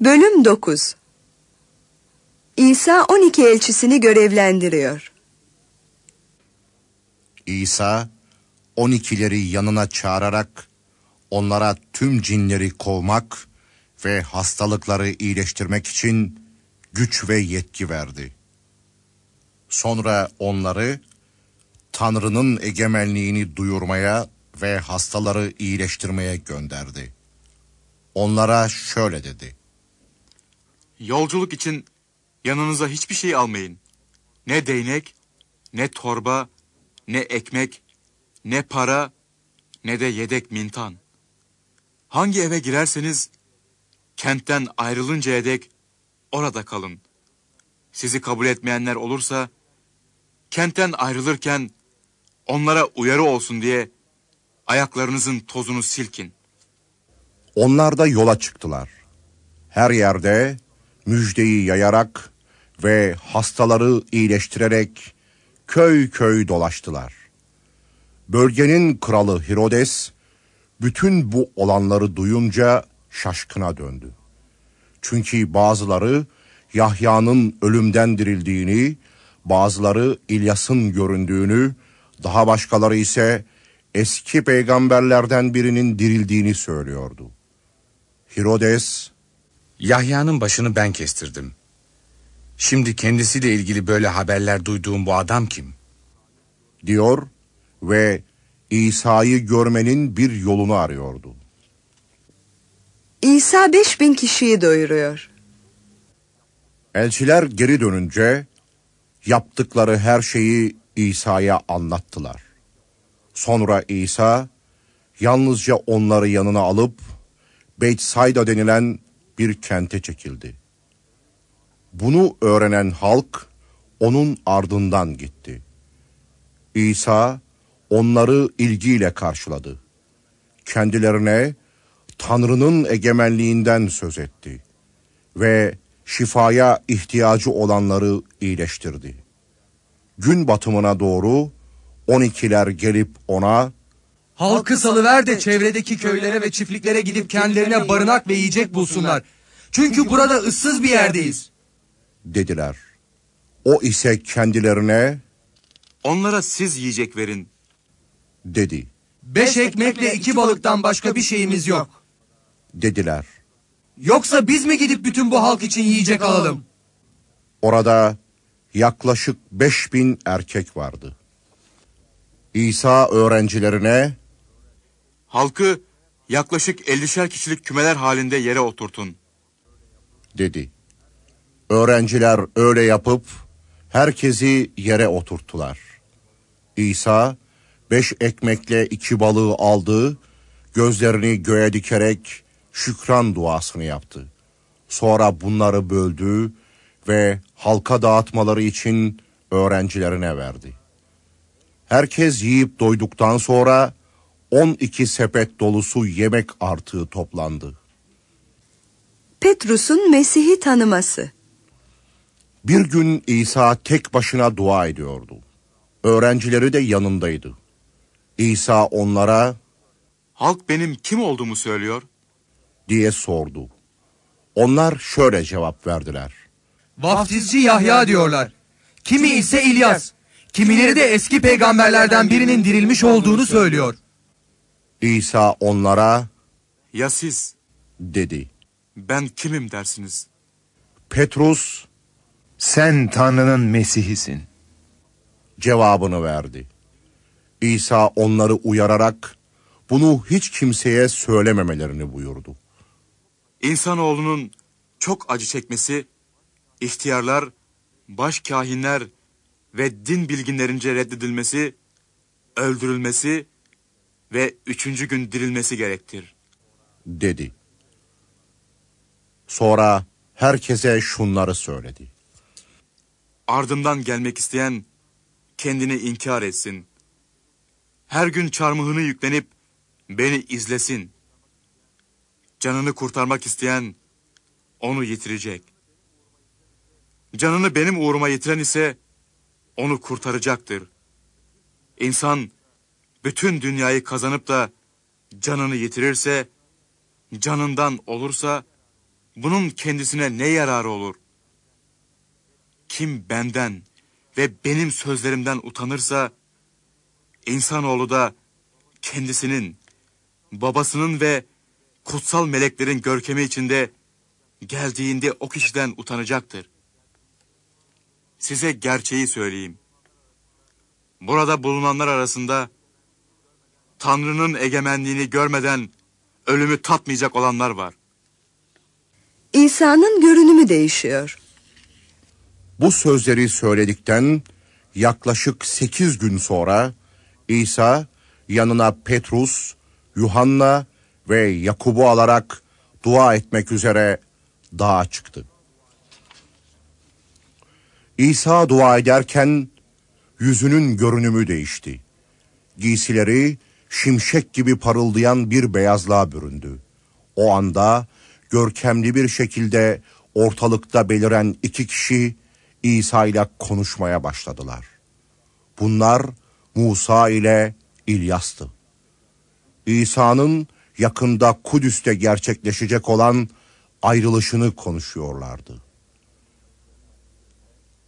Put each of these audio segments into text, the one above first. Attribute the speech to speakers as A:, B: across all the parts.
A: Bölüm 9 İsa 12 elçisini görevlendiriyor.
B: İsa 12'leri yanına çağırarak onlara tüm cinleri kovmak ve hastalıkları iyileştirmek için güç ve yetki verdi. Sonra onları Tanrı'nın egemenliğini duyurmaya ve hastaları iyileştirmeye gönderdi. Onlara şöyle dedi.
C: Yolculuk için yanınıza hiçbir şey almayın. Ne değnek, ne torba, ne ekmek, ne para, ne de yedek mintan. Hangi eve girerseniz kentten ayrılıncaya dek orada kalın. Sizi kabul etmeyenler olursa kentten ayrılırken onlara uyarı olsun diye ayaklarınızın tozunu silkin.
B: Onlar da yola çıktılar. Her yerde müjdeyi yayarak ve hastaları iyileştirerek köy köy dolaştılar. Bölgenin kralı Herodes bütün bu olanları duyunca şaşkına döndü. Çünkü bazıları Yahya'nın ölümden dirildiğini, bazıları İlyas'ın göründüğünü, daha başkaları ise eski peygamberlerden birinin dirildiğini söylüyordu. Herodes,
D: Yahya'nın başını ben kestirdim. Şimdi kendisiyle ilgili böyle haberler duyduğum bu adam kim?
B: diyor ve İsa'yı görmenin bir yolunu arıyordu.
A: İsa 5000 kişiyi doyuruyor.
B: Elçiler geri dönünce yaptıkları her şeyi İsa'ya anlattılar. Sonra İsa yalnızca onları yanına alıp Beytsayda denilen bir kente çekildi. Bunu öğrenen halk onun ardından gitti. İsa onları ilgiyle karşıladı. Kendilerine Tanrı'nın egemenliğinden söz etti ve şifaya ihtiyacı olanları iyileştirdi. Gün batımına doğru on ikiler gelip ona
E: Halkı salıver de çevredeki köylere ve çiftliklere gidip kendilerine barınak ve yiyecek bulsunlar. Çünkü burada ıssız bir yerdeyiz.
B: dediler. O ise kendilerine
C: Onlara siz yiyecek verin.
B: dedi.
E: Beş ekmekle iki balıktan başka bir şeyimiz yok.
B: Dediler.
E: Yoksa biz mi gidip bütün bu halk için yiyecek alalım?
B: Orada yaklaşık beş bin erkek vardı. İsa öğrencilerine
C: Halkı yaklaşık 50'şer kişilik kümeler halinde yere oturtun.
B: dedi. Öğrenciler öyle yapıp herkesi yere oturttular. İsa beş ekmekle iki balığı aldı, gözlerini göğe dikerek şükran duasını yaptı. Sonra bunları böldü ve halka dağıtmaları için öğrencilerine verdi. Herkes yiyip doyduktan sonra 12 sepet dolusu yemek artığı toplandı.
A: Petrus'un Mesih'i tanıması.
B: Bir gün İsa tek başına dua ediyordu. Öğrencileri de yanındaydı. İsa onlara
C: Halk benim kim olduğumu söylüyor.
B: diye sordu. Onlar şöyle cevap verdiler.
E: Vaftizci Yahya diyorlar. Kimi ise İlyas. Kimileri de eski peygamberlerden birinin dirilmiş olduğunu söylüyor.
B: İsa onlara
C: Ya siz
B: dedi.
C: ben kimim dersiniz?
B: Petrus
F: Sen Tanrı'nın Mesih'isin.
B: cevabını verdi. İsa onları uyararak bunu hiç kimseye söylememelerini buyurdu.
C: İnsanoğlunun çok acı çekmesi, ihtiyarlar, baş kahinler ve din bilginlerince reddedilmesi, öldürülmesi ve üçüncü gün dirilmesi gerektir.
B: dedi. Sonra herkese şunları söyledi.
C: Ardımdan gelmek isteyen kendini inkar etsin. Her gün çarmıhını yüklenip beni izlesin. Canını kurtarmak isteyen onu yitirecek. Canını benim uğruma yitiren ise onu kurtaracaktır. İnsan bütün dünyayı kazanıp da canını yitirirse, canından olursa bunun kendisine ne yararı olur? Kim benden ve benim sözlerimden utanırsa, insanoğlu da kendisinin, babasının ve kutsal meleklerin görkemi içinde geldiğinde o kişiden utanacaktır. Size gerçeği söyleyeyim. Burada bulunanlar arasında Tanrı'nın egemenliğini görmeden ölümü tatmayacak olanlar var.
A: İsa'nın görünümü değişiyor.
B: Bu sözleri söyledikten yaklaşık sekiz gün sonra İsa yanına Petrus, Yuhanna ve Yakub'u alarak dua etmek üzere dağa çıktı. İsa dua ederken yüzünün görünümü değişti. Giysileri şimşek gibi parıldayan bir beyazlığa büründü. O anda görkemli bir şekilde ortalıkta beliren iki kişi İsa ile konuşmaya başladılar. Bunlar Musa ile İlyas'tı. İsa'nın yakında Kudüs'te gerçekleşecek olan ayrılışını konuşuyorlardı.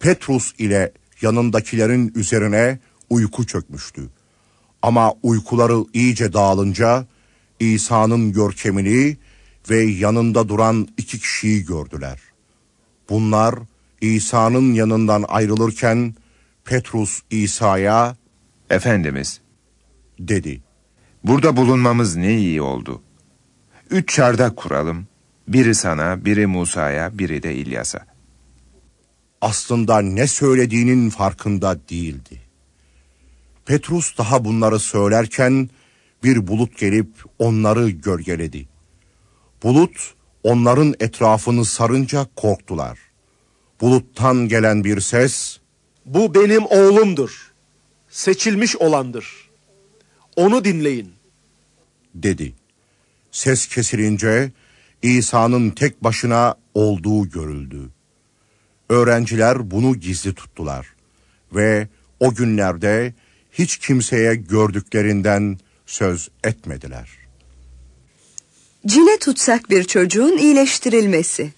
B: Petrus ile yanındakilerin üzerine uyku çökmüştü. Ama uykuları iyice dağılınca İsa'nın görkemini ve yanında duran iki kişiyi gördüler. Bunlar İsa'nın yanından ayrılırken Petrus İsa'ya
F: Efendimiz,
B: dedi.
F: burada bulunmamız ne iyi oldu. Üç çardak kuralım. Biri sana, biri Musa'ya, biri de İlyas'a.
B: Aslında ne söylediğinin farkında değildi. Petrus daha bunları söylerken bir bulut gelip onları gölgeledi. Bulut onların etrafını sarınca korktular. Buluttan gelen bir ses
G: Bu benim oğlumdur. Seçilmiş olandır. Onu dinleyin.
B: dedi. Ses kesilince İsa'nın tek başına olduğu görüldü. Öğrenciler bunu gizli tuttular ve o günlerde hiç kimseye gördüklerinden söz etmediler.
A: Cine tutsak bir çocuğun iyileştirilmesi.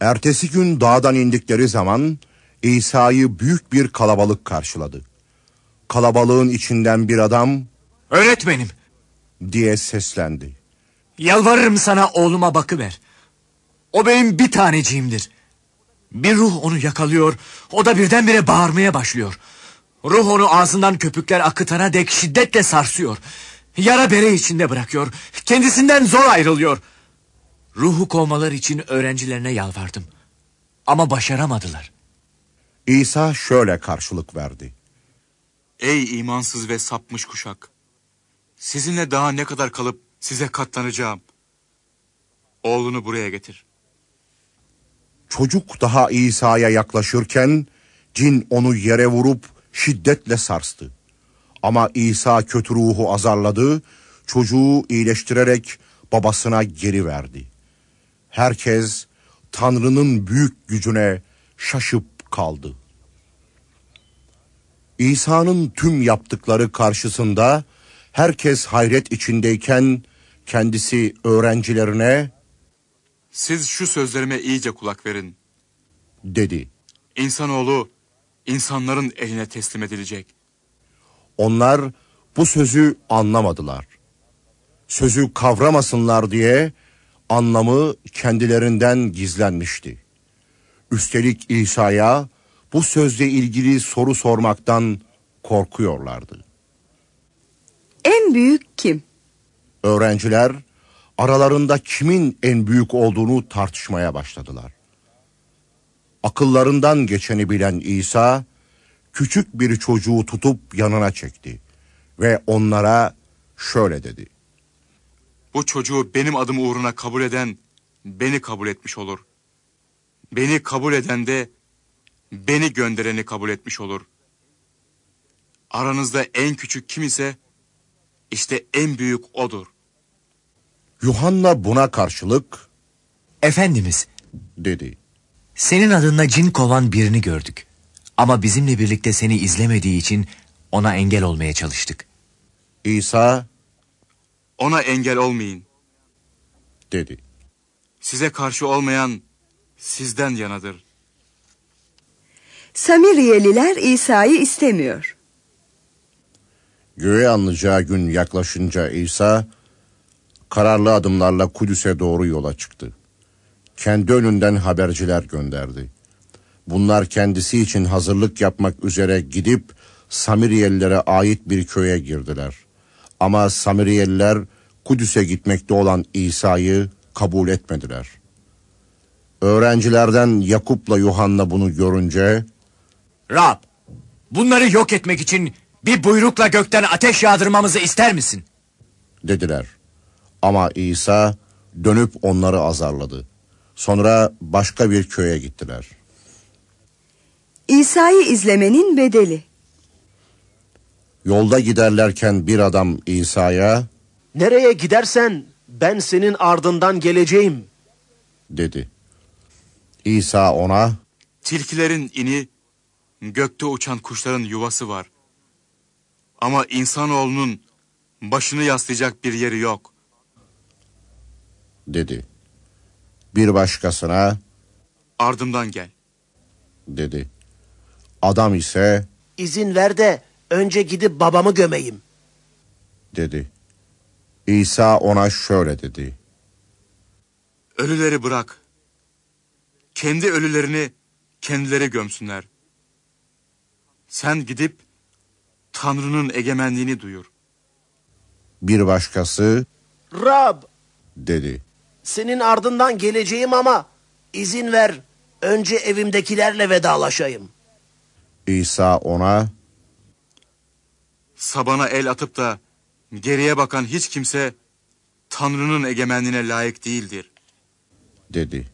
B: Ertesi gün dağdan indikleri zaman İsa'yı büyük bir kalabalık karşıladı. Kalabalığın içinden bir adam
H: Öğretmenim,
B: diye seslendi.
H: yalvarırım sana oğluma bakıver. O benim bir taneciğimdir. Bir ruh onu yakalıyor, o da birdenbire bağırmaya başlıyor. Ruh onu ağzından köpükler akıtana dek şiddetle sarsıyor. Yara bere içinde bırakıyor, kendisinden zor ayrılıyor. Ruhu kovmalar için öğrencilerine yalvardım. Ama başaramadılar.
B: İsa şöyle karşılık verdi.
C: Ey imansız ve sapmış kuşak! Sizinle daha ne kadar kalıp size katlanacağım? Oğlunu buraya getir.
B: Çocuk daha İsa'ya yaklaşırken cin onu yere vurup şiddetle sarstı. Ama İsa kötü ruhu azarladı, çocuğu iyileştirerek babasına geri verdi. Herkes Tanrı'nın büyük gücüne şaşıp kaldı. İsa'nın tüm yaptıkları karşısında herkes hayret içindeyken kendisi öğrencilerine
C: Siz şu sözlerime iyice kulak verin.
B: dedi.
C: İnsanoğlu insanların eline teslim edilecek.
B: Onlar bu sözü anlamadılar. Sözü kavramasınlar diye anlamı kendilerinden gizlenmişti. Üstelik İsa'ya bu sözle ilgili soru sormaktan korkuyorlardı.
A: En büyük kim?
B: Öğrenciler aralarında kimin en büyük olduğunu tartışmaya başladılar. Akıllarından geçeni bilen İsa küçük bir çocuğu tutup yanına çekti ve onlara şöyle dedi.
C: Bu çocuğu benim adım uğruna kabul eden beni kabul etmiş olur. Beni kabul eden de beni göndereni kabul etmiş olur. Aranızda en küçük kim ise işte en büyük odur.
B: Yuhanna buna karşılık
H: Efendimiz,
B: dedi.
H: Senin adınla cin kovan birini gördük. Ama bizimle birlikte seni izlemediği için ona engel olmaya çalıştık.
B: İsa
C: Ona engel olmayın.
B: dedi.
C: size karşı olmayan sizden yanadır.
A: Samiriyeliler İsa'yı istemiyor.
B: Göğe anlayacağı gün yaklaşınca İsa kararlı adımlarla Kudüs'e doğru yola çıktı. Kendi önünden haberciler gönderdi. Bunlar kendisi için hazırlık yapmak üzere gidip Samiriyelilere ait bir köye girdiler. Ama Samiriyeliler Kudüs'e gitmekte olan İsa'yı kabul etmediler. Öğrencilerden Yakup'la Yuhanna bunu görünce
H: Rab, bunları yok etmek için bir buyrukla gökten ateş yağdırmamızı ister misin?
B: dediler. Ama İsa dönüp onları azarladı. Sonra başka bir köye gittiler.
A: İsa'yı izlemenin bedeli.
B: Yolda giderlerken bir adam İsa'ya
G: Nereye gidersen ben senin ardından geleceğim.
B: dedi. İsa ona
C: Tilkilerin ini, gökte uçan kuşların yuvası var. Ama insanoğlunun başını yaslayacak bir yeri yok.
B: dedi. Bir başkasına
C: Ardımdan gel.
B: dedi. Adam ise
G: İzin ver de önce gidip babamı gömeyim.
B: dedi. İsa ona şöyle dedi.
C: Ölüleri bırak. Kendi ölülerini kendileri gömsünler. Sen gidip Tanrı'nın egemenliğini duyur.
B: Bir başkası
G: Rab
B: dedi.
G: Senin ardından geleceğim ama izin ver önce evimdekilerle vedalaşayım.
B: İsa ona
C: Sabana el atıp da geriye bakan hiç kimse Tanrı'nın egemenliğine layık değildir.
B: dedi.